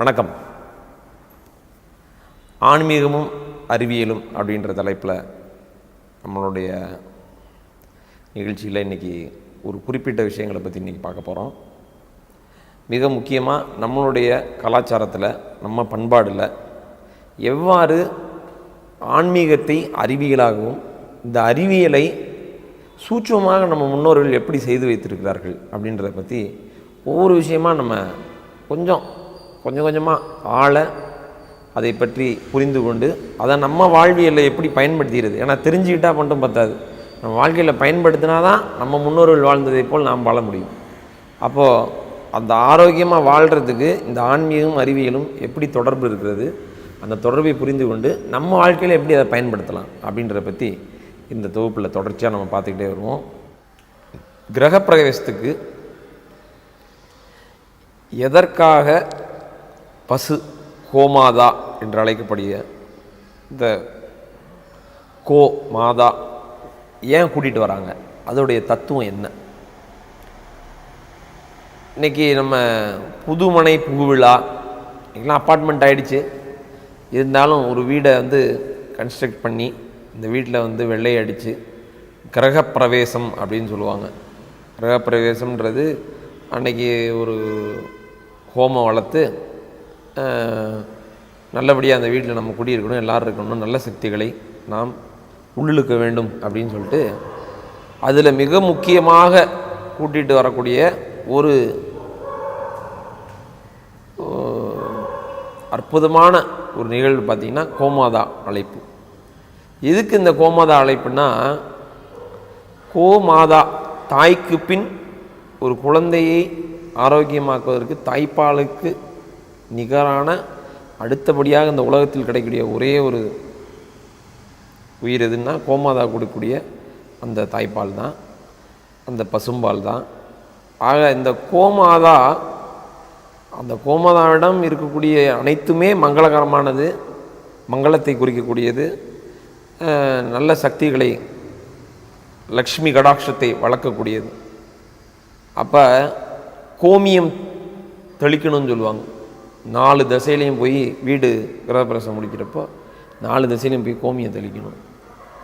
வணக்கம். ஆன்மீகமும் அறிவியலும் அப்படின்ற தலைப்பில் நம்மளுடைய நிகழ்ச்சியில் இன்றைக்கி ஒரு குறிப்பிட்ட விஷயங்களை பற்றி இன்றைக்கி பார்க்க போகிறோம் மிக முக்கியமாக நம்மளுடைய கலாச்சாரத்தில் நம்ம பண்பாடில் எவ்வாறு ஆன்மீகத்தை அறிவியலாகவும் இந்த அறிவியலை சூட்சமாக நம்ம முன்னோர்கள் எப்படி செய்து வைத்திருக்கிறார்கள் அப்படின்றத பற்றி ஒவ்வொரு விஷயமாக நம்ம கொஞ்சம் கொஞ்சம் கொஞ்சமாக ஆளை அதை பற்றி புரிந்து கொண்டு அதை நம்ம வாழ்வியலில் எப்படி பயன்படுத்துகிறது ஏன்னா தெரிஞ்சுக்கிட்டால் மட்டும் பத்தாது. நம்ம வாழ்க்கையில் பயன்படுத்தினா தான் நம்ம முன்னோர்கள் வாழ்ந்ததை போல் நாம் வாழ முடியும். அப்போது அந்த ஆரோக்கியமாக வாழ்கிறதுக்கு இந்த ஆன்மீகம் அறிவியலும் எப்படி தொடர்பு இருக்கிறது? அந்த தொடர்பை புரிந்து கொண்டு நம்ம வாழ்க்கையில் எப்படி அதை பயன்படுத்தலாம்? அப்படின்றத பற்றி இந்த தொகுப்பில் தொடர்ச்சியாக நம்ம பார்த்துக்கிட்டே வருவோம். கிரகப்பிரவேசத்துக்கு எதற்காக பசு கோமாதா என்று அழைக்கப்படிய இந்த கோ மாதா ஏன் கூட்டிகிட்டு வராங்க? அதோடைய தத்துவம் என்ன? இன்றைக்கி நம்ம புதுமனை புகுவிழா இன்றைக்கெலாம் அப்பார்ட்மெண்ட் ஆகிடுச்சு இருந்தாலும் ஒரு வீடை வந்து கன்ஸ்ட்ரக்ட் பண்ணி இந்த வீட்டில் வந்து வெள்ளை அடித்து கிரகப்பிரவேசம் அப்படின்னு சொல்லுவாங்க. கிரகப்பிரவேசம்ன்றது அன்னைக்கு ஒரு ஹோமம் வளர்த்து நல்லபடியாக அந்த வீட்டில் நம்ம குடியிருக்கணும் எல்லோரும் இருக்கணும் நல்ல சக்திகளை நாம் உள்ளிழுக்க வேண்டும் அப்படின்னு சொல்லிட்டு அதில் மிக முக்கியமாக கூட்டிகிட்டு வரக்கூடிய ஒரு அற்புதமான ஒரு நிகழ்வு பார்த்திங்கன்னா கோமாதா அழைப்பு. எதுக்கு இந்த கோமாதா அழைப்புனா கோமாதா தாய்க்கு பின் ஒரு குழந்தையை ஆரோக்கியமாக்குவதற்கு தாய்ப்பாலுக்கு நிகரான அடுத்தபடியாக இந்த உலகத்தில் கிடைக்கக்கூடிய ஒரே ஒரு உயிர் எதுன்னா கோமாதா கொடுக்கக்கூடிய அந்த தாய்ப்பால் தான் அந்த பசும்பால் தான். ஆக இந்த கோமாதா அந்த கோமாதாவிடம் இருக்கக்கூடிய அனைத்துமே மங்களகரமானது மங்களத்தை குறிக்கக்கூடியது. நல்ல சக்திகளை லக்ஷ்மி கடாட்சத்தை வளர்க்கக்கூடியது. அப்போ கோமியம் தெளிக்கணும்னு சொல்லுவாங்க. நாலு திசையிலையும் போய் வீடு கிரகப்பிரசம் முடிக்கிறப்போ நாலு திசையிலையும் போய் கோமியம் தெளிக்கணும்.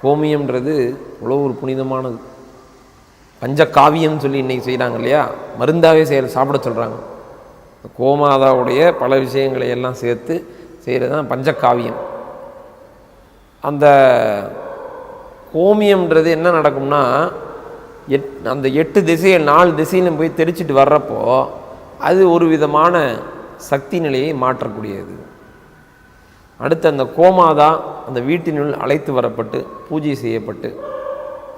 கோமியம்ன்றது இவ்வளோ ஒரு புனிதமானது. பஞ்சகாவியம்னு சொல்லி இன்றைக்கி செய்கிறாங்க இல்லையா? மருந்தாகவே செய்கிற சாப்பிட சொல்கிறாங்க கோமாதாவுடைய பல விஷயங்களை எல்லாம் சேர்த்து செய்கிறது தான் பஞ்சகாவியம். அந்த கோமியம்ன்றது என்ன நடக்கும்னா எட் அந்த எட்டு திசையை நாலு திசையிலும் போய் தெரிச்சிட்டு வர்றப்போ அது ஒரு விதமான சக்தி நிலையை மாற்றக்கூடியது. அடுத்து அந்த கோமாதா அந்த வீட்டினுள் அழைத்து வரப்பட்டு பூஜை செய்யப்பட்டு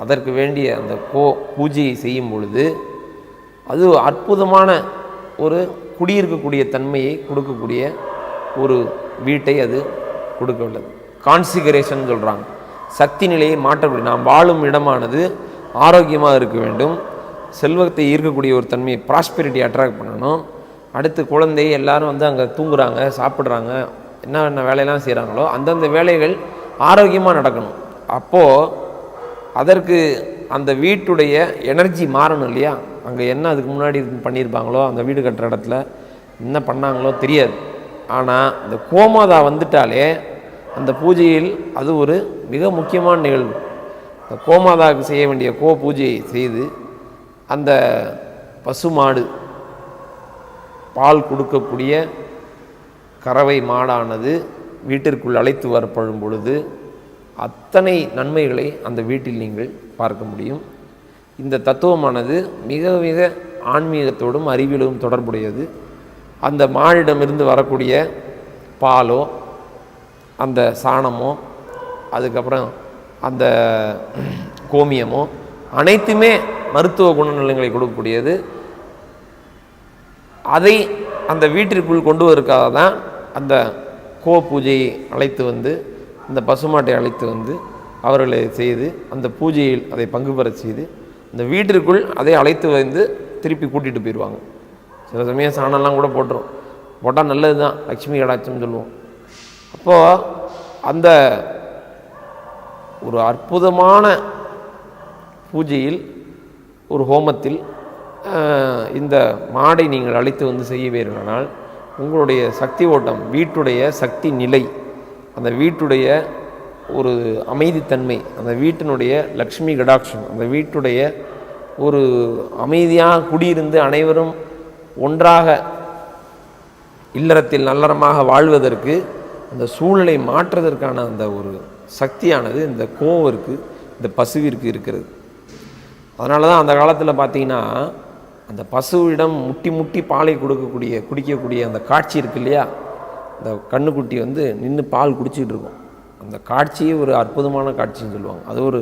அதற்கு வேண்டிய அந்த கோ பூஜையை செய்யும் பொழுது அது அற்புதமான ஒரு குடியிருக்கக்கூடிய தன்மையை கொடுக்கக்கூடிய ஒரு வீட்டை அது கொடுக்க உள்ளது கான்சிகரேஷன் சொல்கிறாங்க சக்தி நிலையை மாற்றக்கூடிய நாம் வாழும் இடமானது ஆரோக்கியமாக இருக்க வேண்டும். செல்வத்தை ஈர்க்கக்கூடிய ஒரு தன்மையை ப்ராஸ்பெரிட்டி அட்ராக்ட் பண்ணணும். அடுத்து குழந்தை எல்லாரும் வந்து அங்கே தூங்குறாங்க சாப்பிட்றாங்க என்ன என்ன வேலையெல்லாம் செய்கிறாங்களோ அந்தந்த வேலைகள் ஆரோக்கியமாக நடக்கணும். அப்போது அதற்கு அந்த வீட்டுடைய எனர்ஜி மாறணும் இல்லையா? அங்கே என்ன அதுக்கு முன்னாடி பண்ணியிருப்பாங்களோ அந்த வீடு கட்டுற இடத்துல என்ன பண்ணாங்களோ தெரியாது. ஆனால் இந்த கோமாதா வந்துட்டாலே அந்த பூஜையில் அது ஒரு மிக முக்கியமான நிகழ்வு. இந்த கோமாதாவுக்கு செய்ய வேண்டிய கோ பூஜையை செய்து அந்த பசுமாடு பால் கொடுக்கக்கூடிய கறவை மாடானது வீட்டிற்குள் அழைத்து வரப்படும் பொழுது அத்தனை நன்மைகளை அந்த வீட்டில் நீங்கள் பார்க்க முடியும். இந்த தத்துவமானது மிக மிக ஆன்மீகத்தோடும் அறிவியலும் தொடர்புடையது. அந்த மாடிடமிருந்து வரக்கூடிய பாலோ அந்த சாணமோ அதுக்கப்புறம் அந்த கோமியமோ அனைத்துமே மருத்துவ குணநலங்களை கொடுக்கக்கூடியது. அதை அந்த வீட்டிற்குள் கொண்டு வருவதற்காக தான் அந்த கோ பூஜையை அழைத்து வந்து இந்த பசுமாட்டை அழைத்து வந்து அவர்களை செய்து அந்த பூஜையில் அதை பங்கு பெற செய்து அந்த வீட்டிற்குள் அதை அழைத்து வந்து திருப்பி கூட்டிகிட்டு போயிடுவாங்க. சில சமயம் சாணம்லாம் கூட போட்டுரும். போட்டால் நல்லது தான் லக்ஷ்மி கடாட்சம்னு சொல்லுவோம். அப்போது அந்த ஒரு அற்புதமான பூஜையில் ஒரு ஹோமத்தில் இந்த மாடை நீங்கள் அழைத்து வந்து செய்வீர்களானால் உங்களுடைய சக்தி ஓட்டம் வீட்டுடைய சக்தி நிலை அந்த வீட்டுடைய ஒரு அமைதித்தன்மை அந்த வீட்டினுடைய லக்ஷ்மி கடாட்சம் அந்த வீட்டுடைய ஒரு அமைதியாக குடியிருந்து அனைவரும் ஒன்றாக இல்லறத்தில் நல்லறமாக வாழ்வதற்கு அந்த சூழலை மாற்றுவதற்கான அந்த ஒரு சக்தியானது இந்த கோவருக்கு இந்த பசுவிற்கு இருக்கிறது. அதனால தான் அந்த காலத்தில் பார்த்தீங்கன்னா அந்த பசுவிடம் முட்டி முட்டி பாலை கொடுக்கக்கூடிய குடிக்கக்கூடிய அந்த காட்சி இருக்கு இல்லையா? அந்த கண்ணுக்குட்டி வந்து நின்று பால் குடிச்சிட்டு இருக்கும். அந்த காட்சியே ஒரு அற்புதமான காட்சின்னு சொல்லுவாங்க. அது ஒரு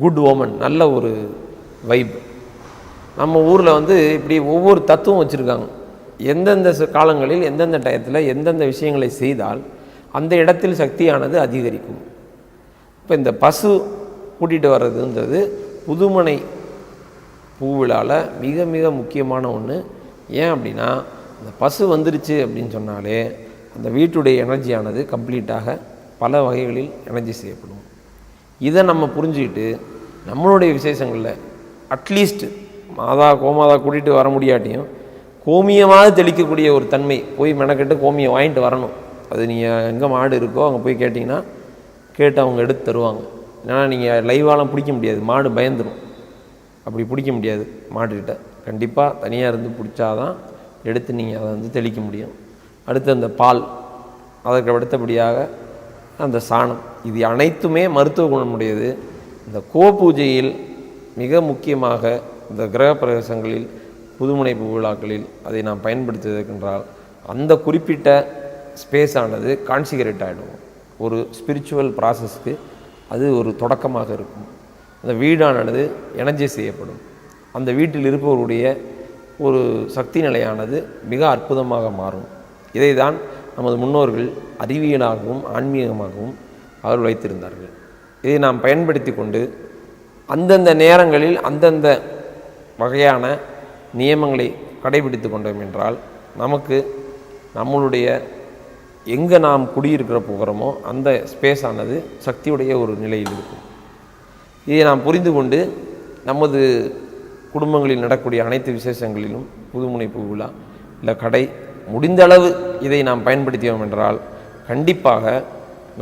குட் ஓமன் நல்ல ஒரு வைப் நம்ம ஊரில் வந்து இப்படி ஒவ்வொரு தத்துவம் வச்சுருக்காங்க. எந்தெந்த காலங்களில் எந்தெந்த டயத்தில் எந்தெந்த விஷயங்களை செய்தால் அந்த இடத்தில் சக்தியானது அதிகரிக்கும். இப்போ இந்த பசு கூட்டிகிட்டு வர்றதுன்றது புதுமனை பூவிழாவில் மிக மிக முக்கியமான ஒன்று ஏன் அப்படின்னா அந்த பசு வந்துருச்சு அப்படின்னு சொன்னாலே அந்த வீட்டுடைய எனர்ஜியானது கம்ப்ளீட்டாக பல வகைகளில் எனர்ஜி செய்யப்படும். இதை நம்ம புரிஞ்சுக்கிட்டு நம்மளுடைய விசேஷங்களில் அட்லீஸ்ட் மாதா கோமாதா கூட்டிகிட்டு வர முடியாட்டியும் கோமியமாக தெளிக்கக்கூடிய ஒரு தன்மை போய் மெனக்கெட்டு கோமியம் வாங்கிட்டு வரணும். அது நீங்கள் எங்கே மாடு இருக்கோ அங்கே போய் கேட்டிங்கன்னா கேட்டு அவங்க எடுத்து தருவாங்க. ஏன்னா நீங்கள் லைவாலாம் பிடிக்க முடியாது மாடு பயந்துடும் அப்படி பிடிக்க முடியாது. மாட்டுக்கிட்ட. கண்டிப்பாக தனியாக இருந்து பிடிச்சாதான் எடுத்து நீங்கள் அதை வந்து தெளிக்க முடியும். அடுத்து அந்த பால். அதற்கு அடுத்தபடியாக அந்த சாணம். இது அனைத்துமே மருத்துவ குணமுடையது. இந்த கோ பூஜையில் மிக முக்கியமாக இந்த கிரக பிரவேசங்களில் புதுமுனை விழாக்களில் அதை நாம் பயன்படுத்துவதற்கென்றால் அந்த குறிப்பிட்ட ஸ்பேஸ் ஆனது கான்சிகரேட் ஆகிடும் ஒரு ஸ்பிரிச்சுவல் ப்ராசஸ்க்கு அது ஒரு தொடக்கமாக இருக்கும். அந்த வீடானது எனர்ஜி செய்யப்படும். அந்த வீட்டில் இருப்பவருடைய ஒரு சக்தி நிலையானது மிக அற்புதமாக மாறும். இதை தான் நமது முன்னோர்கள் அறிவியலாகவும் ஆன்மீகமாகவும் அவர் வைத்திருந்தார்கள். இதை நாம் பயன்படுத்தி கொண்டு அந்தந்த நேரங்களில் அந்தந்த வகையான நியமங்களை கடைபிடித்து கொண்டோம் என்றால் நமக்கு நம்மளுடைய எங்கே நாம் குடியிருக்கிற போகிறோமோ அந்த ஸ்பேஸானது சக்தியுடைய ஒரு நிலையில் இருக்கும். இதை நாம் புரிந்து கொண்டு நமது குடும்பங்களில் நடக்கக்கூடிய அனைத்து விசேஷங்களிலும் புதுமுனைப்பு விழா இல்லை கடை முடிந்த அளவு இதை நாம் பயன்படுத்தியோம் என்றால் கண்டிப்பாக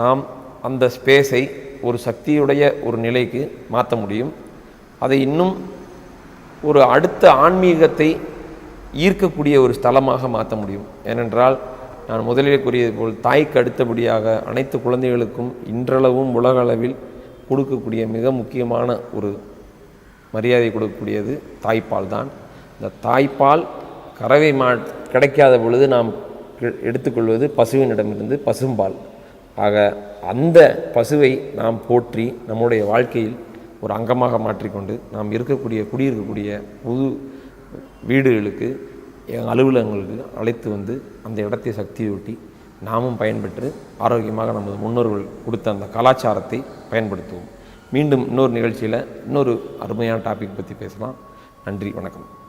நாம் அந்த ஸ்பேஸை ஒரு சக்தியுடைய ஒரு நிலைக்கு மாற்ற முடியும். அதை இன்னும் ஒரு அடுத்த ஆன்மீகத்தை ஈர்க்கக்கூடிய ஒரு ஸ்தலமாக மாற்ற முடியும். ஏனென்றால் நான் முதலிலே கூறியது போல் தாய்க்கு அடுத்தபடியாக அனைத்து குழந்தைகளுக்கும் இன்றளவும் உலகளவில் கொடுக்கக்கூடிய மிக முக்கியமான ஒரு மரியாதை கொடுக்கக்கூடியது தாய்ப்பால் தான். இந்த தாய்ப்பால் கறவை மா கிடைக்காத பொழுது நாம் எடுத்துக்கொள்வது பசுவினிடமிருந்து பசும்பால். ஆக அந்த பசுவை நாம் போற்றி நம்முடைய வாழ்க்கையில் ஒரு அங்கமாக மாற்றிக்கொண்டு நாம் இருக்கக்கூடிய குடியிருக்கக்கூடிய புது வீடுகளுக்கு எங்கள் அலுவலகங்களுக்கு அழைத்து வந்து அந்த இடத்தை சக்தியூட்டி நாமும் பயன்பெற்று ஆரோக்கியமாக நமது முன்னோர்கள் கொடுத்த அந்த கலாச்சாரத்தை பயன்படுத்துவோம். மீண்டும் இன்னொரு நிகழ்ச்சியில் இன்னொரு அருமையான டாபிக் பற்றி பேசலாம். நன்றி வணக்கம்.